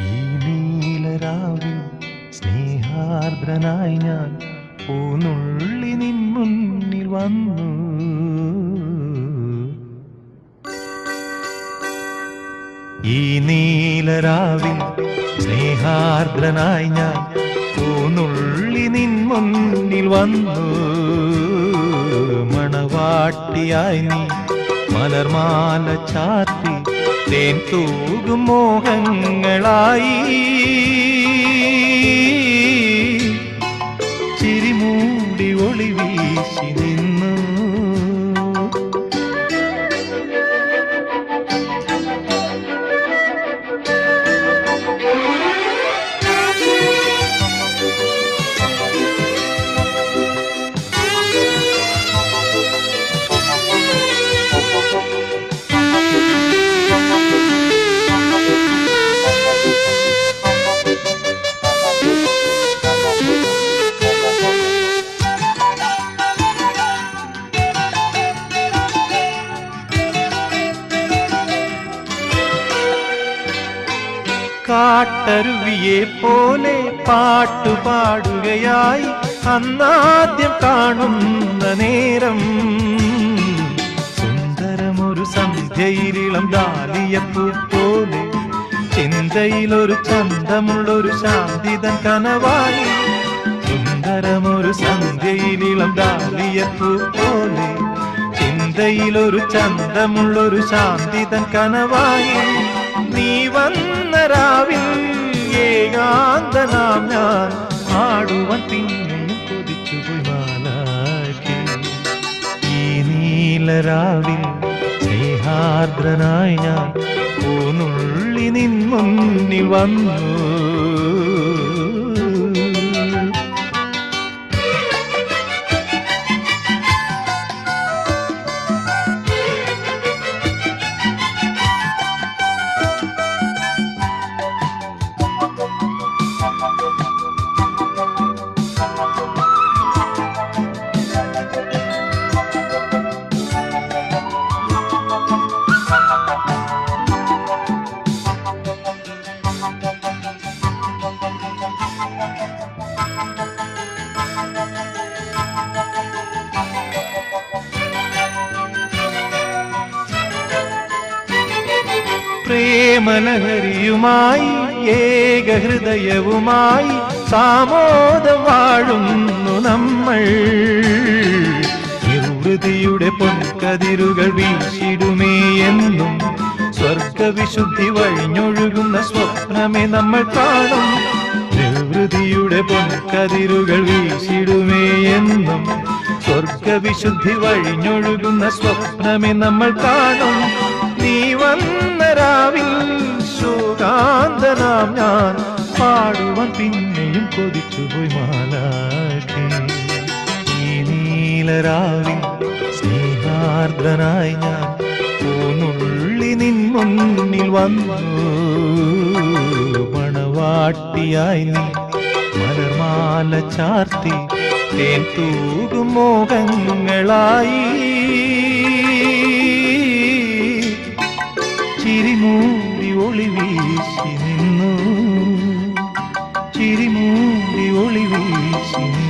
ഈ നീലരാവിൽ സ്നേഹാർദ്രനായി ഞാൻ പൂന്നുള്ളി നിൻ മുന്നിൽ വന്നു. ഈ നീലരാവിൽ സ്നേഹാർദ്രനായി ഞാൻ പൂന്നുള്ളി നിൻ മുന്നിൽ വന്നു. മണവാട്ടിയായി നീ മലർമാല ചാത്തി തേൻ തൂകും മോഹങ്ങളായി. കാട്ടരുവിയെ പോലെ പാട്ടുപാടുകയായി അന്നാദ്യം കാണുന്ന നേരം. സുന്ദരമൊരു സന്ധ്യയിലിളം ദാലിയപ്പൂ പോലെ ചിന്തയിലൊരു ചന്തമുള്ളൊരു ശാന്തിതൻ കനവായി. സുന്ദരമൊരു സന്ധ്യയിലിളം ദാലിയപ്പൂ പോലെ ചിന്തയിലൊരു ചന്തമുള്ളൊരു ശാന്തിതൻ കനവായി. നീ വന്ന രാവിൽ ഏകാന്തനാം ഞാൻ ആടുവൻ പിന്നെയും കൊതിച്ചുപോയി പോയി ഈ നീലരാവിൽ സ്നേഹാർദ്രനായി ഞാൻ പൂനുള്ളി നിൻ മുന്നിൽ വന്നു. പ്രേമലഹരിയുമായി ഏകഹൃദയവുമായി സാമോദം വാഴുന്നു നമ്മൾ. നിർവൃതിയുടെ പൊൻകതിരുകൾ വീശിടുമേ എന്നും സ്വർഗവിശുദ്ധി വഴിഞ്ഞൊഴുകുന്ന സ്വപ്നമേ നമ്മൾ കാണും. നിർവൃതിയുടെ പൊൻകതിരുകൾ വീശിടുമേ എന്നും സ്വർഗവിശുദ്ധി വഴിഞ്ഞൊഴുകുന്ന സ്വപ്നമേ നമ്മൾ കാണും. നീ വന്ന രാവിൽ സുഗാന്തനാം ഞാൻ പാടുവാൻ പിന്നെയും കൊതിച്ചുപോയി മാലാക്കി ഈ നീലരാവിൽ സ്നേഹാർദ്രനായി ഞാൻ പൂനുള്ളി നിൻ മുന്നിൽ വന്നു. മണവാട്ടിയായി നീ മലർമാല ചാർത്തി തേൻ തൂകും ചിരിമൂടി ഒളി വീശി നിന്നു. ചിരിമൂടി ഒളി വീശി നിന്നു